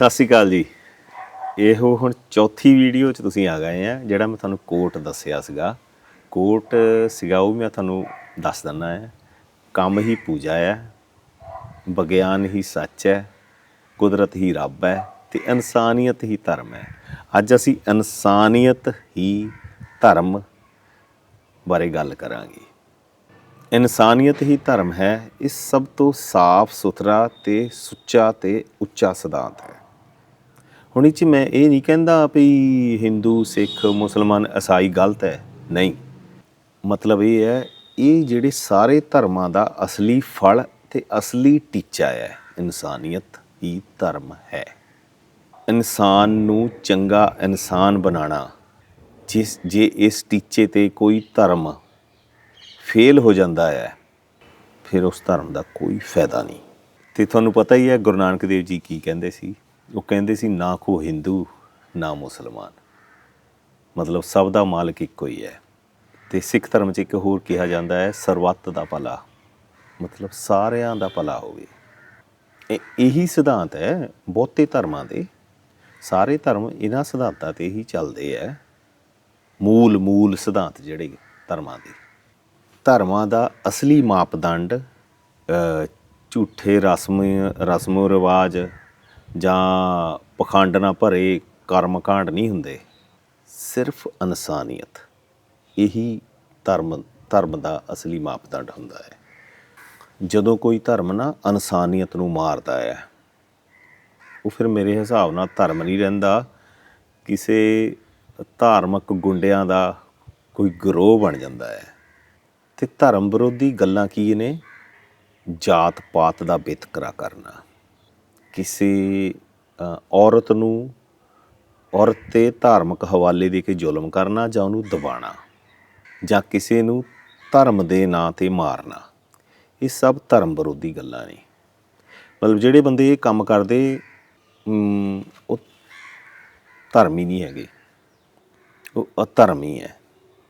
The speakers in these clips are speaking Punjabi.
ਸਤਿ ਸ਼੍ਰੀ ਅਕਾਲ ਜੀ। ਇਹੋ ਹੁਣ ਚੌਥੀ ਵੀਡੀਓ 'ਚ ਤੁਸੀਂ ਆ ਗਏ ਆ, ਜਿਹੜਾ ਮੈਂ ਤੁਹਾਨੂੰ ਕੋਟ ਦੱਸਿਆ ਸੀਗਾ। ਕੋਟ ਸੀਗਾ, ਉਹ ਮੈਂ ਤੁਹਾਨੂੰ ਦੱਸ ਦਿੰਦਾ ਹੈ ਕੰਮ ਹੀ ਪੂਜਾ ਹੈ ਵਿਗਿਆਨ ਹੀ ਸੱਚ ਹੈ ਕੁਦਰਤ ਹੀ ਰੱਬ ਹੈ ਤੇ ਇਨਸਾਨੀਅਤ ਹੀ ਧਰਮ ਹੈ ਅੱਜ ਅਸੀਂ ਇਨਸਾਨੀਅਤ ਹੀ ਧਰਮ ਬਾਰੇ ਗੱਲ ਕਰਾਂਗੇ। ਇਨਸਾਨੀਅਤ ਹੀ ਧਰਮ ਹੈ, ਇਹ ਸਭ ਤੋਂ ਸਾਫ਼ ਸੁਥਰਾ ਤੇ ਸੁੱਚਾ ਤੇ ਉੱਚਾ ਸਿਧਾਂਤ ਹੈ। ਹੁਣ ਇਹ 'ਚ ਮੈਂ ਇਹ ਨਹੀਂ ਕਹਿੰਦਾ ਵੀ ਹਿੰਦੂ, ਸਿੱਖ, ਮੁਸਲਮਾਨ ਈਸਾਈ ਗਲਤ ਹੈ। ਨਹੀਂ। ਮਤਲਬ ਇਹ ਹੈ, ਇਹ ਜਿਹੜੇ ਸਾਰੇ ਧਰਮਾਂ ਦਾ ਅਸਲੀ ਫਲ ਤੇ ਅਸਲੀ ਟੀਚਾ ਹੈ, ਇਨਸਾਨੀਅਤ ਹੀ ਧਰਮ ਹੈ। ਇਨਸਾਨ ਨੂੰ ਚੰਗਾ ਇਨਸਾਨ ਬਣਾਉਣਾ, ਜਿਸ, ਜੇ ਇਸ ਟੀਚੇ ਤੇ ਕੋਈ ਧਰਮ ਫੇਲ ਹੋ ਜਾਂਦਾ ਹੈ, ਫਿਰ ਉਸ ਧਰਮ ਦਾ ਕੋਈ ਫਾਇਦਾ ਨਹੀਂ। ਤੇ ਤੁਹਾਨੂੰ ਪਤਾ ਹੀ ਹੈ, ਗੁਰੂ ਨਾਨਕ ਦੇਵ ਜੀ ਕੀ ਕਹਿੰਦੇ ਸੀ? ਉਹ ਕਹਿੰਦੇ ਸੀ, ਨਾ ਕੋ ਹਿੰਦੂ, ਨਾ ਮੁਸਲਮਾਨ। ਮਤਲਬ ਸਭ ਦਾ ਮਾਲਕ ਇੱਕੋ ਹੀ ਹੈ। ਤੇ ਸਿੱਖ ਧਰਮ 'ਚ ਇੱਕ ਹੋਰ ਕਿਹਾ ਜਾਂਦਾ ਹੈ ਸਰਬੱਤ ਦਾ ਭਲਾ। ਮਤਲਬ ਸਾਰਿਆਂ ਦਾ ਭਲਾ ਹੋਵੇ। ਇਹ ਇਹੀ ਸਿਧਾਂਤ ਹੈ ਬਹੁਤੇ ਧਰਮਾਂ ਦੇ। ਸਾਰੇ ਧਰਮ ਇਹਨਾਂ ਸਿਧਾਂਤਾਂ ਤੇ ਹੀ ਚੱਲਦੇ ਹੈ। ਮੂਲ ਮੂਲ ਸਿਧਾਂਤ ਜਿਹੜੇ ਧਰਮਾਂ ਦੇ। ਧਰਮਾਂ ਦਾ ਅਸਲੀ ਮਾਪਦੰਡ ਝੂਠੇ ਰਸਮ, ਰਸਮੋ ਰਿਵਾਜ ਜਾਂ ਪਖੰਡ ਨਾਲ ਭਰੇ ਕਰਮ ਕਾਂਡ ਨਹੀਂ ਹੁੰਦੇ। ਸਿਰਫ ਇਨਸਾਨੀਅਤ, ਇਹੀ ਧਰਮ ਧਰਮ ਦਾ ਅਸਲੀ ਮਾਪਦੰਡ ਹੁੰਦਾ ਹੈ। ਜਦੋਂ ਕੋਈ ਧਰਮ ਨਾ ਇਨਸਾਨੀਅਤ ਨੂੰ ਮਾਰਦਾ ਹੈ, ਉਹ ਫਿਰ ਮੇਰੇ ਹਿਸਾਬ ਨਾਲ ਧਰਮ ਨਹੀਂ ਰਹਿੰਦਾ। ਕਿਸੇ ਧਾਰਮਿਕ ਗੁੰਡਿਆਂ ਦਾ ਕੋਈ ਗਰੋਹ ਬਣ ਜਾਂਦਾ ਹੈ। ਤੇ ਧਰਮ ਵਿਰੋਧੀ ਗੱਲਾਂ ਕੀ ਨੇ? ਜਾਤ ਪਾਤ ਦਾ ਵਿਤਕਰਾ ਕਰਨਾ। ਕਿਸੇ ਔਰਤ ਨੂੰ ਔਰਤ ਤੇ ਧਾਰਮਿਕ ਹਵਾਲੇ ਦੇ ਕੇ ਜ਼ੁਲਮ ਕਰਨਾ ਜਾਂ ਉਹਨੂੰ ਦਬਾਣਾ ਜਾਂ ਕਿਸੇ ਨੂੰ ਧਰਮ ਦੇ ਨਾਂ ਤੇ ਮਾਰਨਾ, ਇਹ ਸਭ ਧਰਮ ਵਿਰੋਧੀ ਗੱਲਾਂ ਨੇ। ਮਤਲਬ ਜਿਹੜੇ ਬੰਦੇ ਇਹ ਕੰਮ ਕਰਦੇ ਉਹ ਧਰਮ ਹੀ ਨਹੀਂ ਹੈਗੇ। ਉਹ ਅਧਰਮ ਹੀ ਹੈ।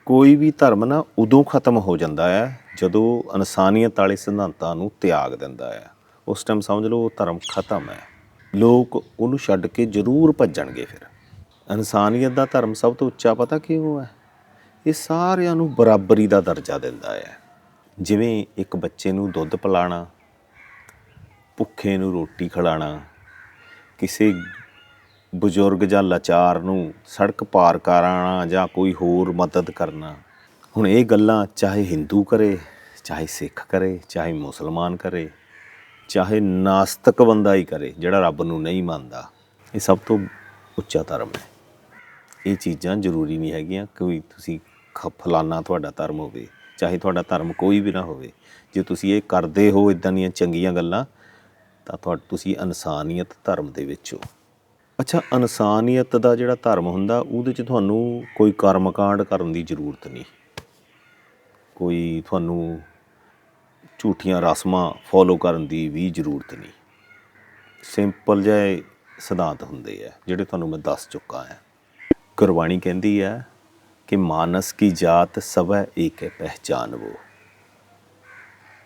ਕੋਈ ਵੀ ਧਰਮ ਨਾ ਉਦੋਂ ਖਤਮ ਹੋ ਜਾਂਦਾ ਹੈ ਜਦੋਂ ਇਨਸਾਨੀਅਤ ਵਾਲੇ ਸਿਧਾਂਤਾਂ ਨੂੰ ਤਿਆਗ ਦਿੰਦਾ ਹੈ। ਉਸ ਟਾਈਮ ਸਮਝ ਲਓ ਉਹ ਧਰਮ ਖਤਮ ਹੈ। ਲੋਕ ਉਹਨੂੰ ਛੱਡ ਕੇ ਜ਼ਰੂਰ ਭੱਜਣਗੇ ਫਿਰ। ਇਨਸਾਨੀਅਤ ਦਾ ਧਰਮ ਸਭ ਤੋਂ ਉੱਚਾ ਪਤਾ ਕਿਉਂ ਹੈ? ਇਹ ਸਾਰਿਆਂ ਨੂੰ ਬਰਾਬਰੀ ਦਾ ਦਰਜਾ ਦਿੰਦਾ ਹੈ। ਜਿਵੇਂ ਇੱਕ ਬੱਚੇ ਨੂੰ ਦੁੱਧ ਪਿਲਾਣਾ, ਭੁੱਖੇ ਨੂੰ ਰੋਟੀ ਖਿਲਾਣਾ, ਕਿਸੇ ਬਜ਼ੁਰਗ ਜਾਂ ਲਾਚਾਰ ਨੂੰ ਸੜਕ ਪਾਰ ਕਰਾਉਣਾ ਜਾਂ ਕੋਈ ਹੋਰ ਮਦਦ ਕਰਨਾ। ਹੁਣ ਇਹ ਗੱਲਾਂ ਚਾਹੇ ਹਿੰਦੂ ਕਰੇ, ਚਾਹੇ ਸਿੱਖ ਕਰੇ, ਚਾਹੇ ਮੁਸਲਮਾਨ ਕਰੇ ਚਾਹੇ ਨਾਸਤਕ ਬੰਦਾ ਹੀ ਕਰੇ, ਜਿਹੜਾ ਰੱਬ ਨੂੰ ਨਹੀਂ ਮੰਨਦਾ, ਇਹ ਸਭ ਤੋਂ ਉੱਚਾ ਧਰਮ ਹੈ। ਇਹ ਚੀਜ਼ਾਂ ਜ਼ਰੂਰੀ ਨਹੀਂ ਹੈਗੀਆਂ ਕੋਈ ਤੁਸੀਂ ਖ- ਫਲਾਨਾ ਤੁਹਾਡਾ ਧਰਮ ਹੋਵੇ, ਚਾਹੇ ਤੁਹਾਡਾ ਧਰਮ ਕੋਈ ਵੀ ਨਾ ਹੋਵੇ। ਜੇ ਤੁਸੀਂ ਇਹ ਕਰਦੇ ਹੋ ਇਦਾਂ ਦੀਆਂ ਚੰਗੀਆਂ ਗੱਲਾਂ, ਤਾਂ ਤੁਹਾ, ਤੁਸੀਂ ਇਨਸਾਨੀਅਤ ਧਰਮ ਦੇ ਵਿੱਚ ਹੋ। ਅੱਛਾ, ਇਨਸਾਨੀਅਤ ਦਾ ਜਿਹੜਾ ਧਰਮ ਹੁੰਦਾ, ਉਹਦੇ 'ਚ ਤੁਹਾਨੂੰ ਕੋਈ ਕਰਮਕਾਂਡ ਕਰਨ ਦੀ ਜ਼ਰੂਰਤ ਨਹੀਂ। ਕੋਈ ਤੁਹਾਨੂੰ ਝੂਠੀਆਂ ਰਸਮਾਂ ਫੋਲੋ ਕਰਨ ਦੀ ਵੀ ਜ਼ਰੂਰਤ ਨਹੀਂ। ਸਿੰਪਲ ਜਿਹੇ ਸਿਧਾਂਤ ਹੁੰਦੇ ਆ, ਜਿਹੜੇ ਤੁਹਾਨੂੰ ਮੈਂ ਦੱਸ ਚੁੱਕਾ ਹਾਂ। ਗੁਰਬਾਣੀ ਕਹਿੰਦੀ ਹੈ ਕਿ ਮਾਨਸ ਕੀ ਜਾਤ ਸਭੈ ਏਕ ਹੈ ਪਹਿਚਾਨ ਵੋ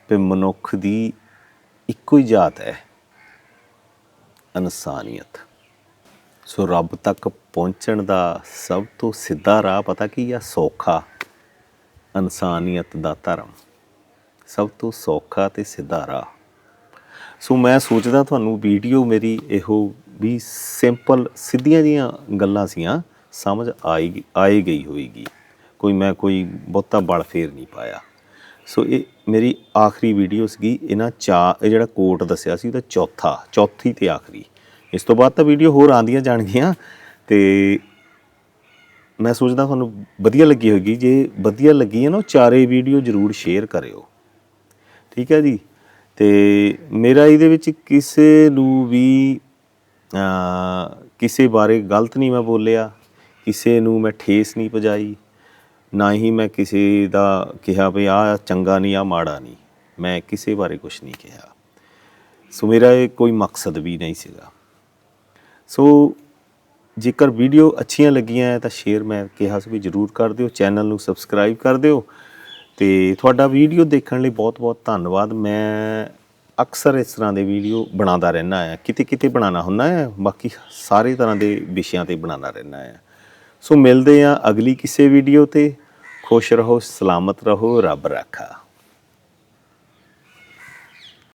ਤੇ ਮਨੁੱਖ ਦੀ ਇੱਕੋ ਹੀ ਜਾਤ ਹੈ, ਇਨਸਾਨੀਅਤ। ਸੋ ਰੱਬ ਤੱਕ ਪਹੁੰਚਣ ਦਾ ਸਭ ਤੋਂ ਸਿੱਧਾ ਰਾਹ ਪਤਾ ਕੀ ਆ? ਸੌਖਾ। ਇਨਸਾਨੀਅਤ ਦਾ ਧਰਮ। ਸਭ ਤੋਂ ਸੌਖਾ ਤੇ ਸਿਧਾਰਾ। ਸੋ ਮੈਂ ਸੋਚਦਾ ਤੁਹਾਨੂੰ ਵੀਡੀਓ ਮੇਰੀ ਇਹੋ ਵੀ ਸਿੰਪਲ, ਸਿੱਧੀਆਂ ਜੀਆਂ ਗੱਲਾਂ ਸੀਆਂ, ਸਮਝ ਆਈ ਆਏ ਗਈ ਹੋਏਗੀ। ਕੋਈ ਮੈਂ ਕੋਈ ਬਹੁਤਾ ਬਲ ਫੇਰ ਨਹੀਂ ਪਾਇਆ। ਸੋ ਇਹ ਮੇਰੀ ਆਖਰੀ ਵੀਡੀਓ ਸੀਗੀ, ਇਹਨਾਂ ਚਾ ਇਹ ਜਿਹੜਾ ਕੋਟ ਦੱਸਿਆ ਸੀ, ਉਹਦਾ ਚੌਥਾ, ਚੌਥੀ ਤੇ ਆਖਰੀ। ਇਸ ਤੋਂ ਬਾਅਦ ਤਾਂ ਵੀਡੀਓ ਹੋਰ ਆਂਦੀਆਂ ਜਾਣਗੀਆਂ ਤੇ ਮੈਂ ਸੋਚਦਾ ਤੁਹਾਨੂੰ ਵਧੀਆ ਲੱਗੀ ਹੋਏਗੀ। ਜੇ ਵਧੀਆ ਲੱਗੀ ਹੈ ਨਾ, ਉਹ ਚਾਰੇ ਵੀਡੀਓ ਜਰੂਰ ਸ਼ੇਅਰ ਕਰਿਓ। ਠੀਕ ਹੈ ਜੀ? ਤੇ ਮੇਰਾ ਇਹਦੇ ਵਿੱਚ ਕਿਸੇ ਨੂੰ ਵੀ ਕਿਸੇ ਬਾਰੇ ਗਲਤ ਨਹੀਂ ਮੈਂ ਬੋਲਿਆ, ਕਿਸੇ ਨੂੰ ਮੈਂ ਠੇਸ ਨਹੀਂ ਪਜਾਈ, ਨਾ ਹੀ ਮੈਂ ਕਿਸੇ ਦਾ ਕਿਹਾ ਵੀ ਆ ਚੰਗਾ ਨਹੀਂ ਆ ਮਾੜਾ ਨਹੀਂ, ਮੈਂ ਕਿਸੇ ਬਾਰੇ ਕੁਝ ਨਹੀਂ ਕਿਹਾ। ਸੋ ਮੇਰਾ ਇਹ ਕੋਈ ਮਕਸਦ ਵੀ ਨਹੀਂ ਸੀਗਾ। ਸੋ ਜੇਕਰ ਵੀਡੀਓ ਅੱਛੀਆਂ ਲੱਗੀਆਂ ਹੈ ਤਾਂ ਸ਼ੇਅਰ ਮੈਂ ਕਿਹਾ ਸੀ ਵੀ ਜਰੂਰ ਕਰ ਦਿਓ, ਚੈਨਲ ਨੂੰ ਸਬਸਕ੍ਰਾਈਬ ਕਰ ਦਿਓ ਤੇ ਤੁਹਾਡਾ ਵੀਡੀਓ ਦੇਖਣ ਲਈ ਬਹੁਤ ਬਹੁਤ ਧੰਨਵਾਦ। ਮੈਂ ਅਕਸਰ ਇਸ ਤਰ੍ਹਾਂ ਦੇ ਵੀਡੀਓ ਬਣਾਉਂਦਾ ਰਹਿਣਾ ਹੈ। ਕਿਤੇ ਕਿਤੇ ਬਣਾਉਣਾ ਹੁੰਦਾ ਹੈ, ਬਾਕੀ ਸਾਰੇ ਤਰ੍ਹਾਂ ਦੇ ਵਿਸ਼ਿਆਂ ਤੇ ਬਣਾਉਂਦਾ ਰਹਿਣਾ ਹੈ। ਸੋ ਮਿਲਦੇ ਆ ਅਗਲੀ ਕਿਸੇ ਵੀਡੀਓ ਤੇ। ਖੁਸ਼ ਰਹੋ, ਸਲਾਮਤ ਰਹੋ, ਰੱਬ ਰਾਖਾ।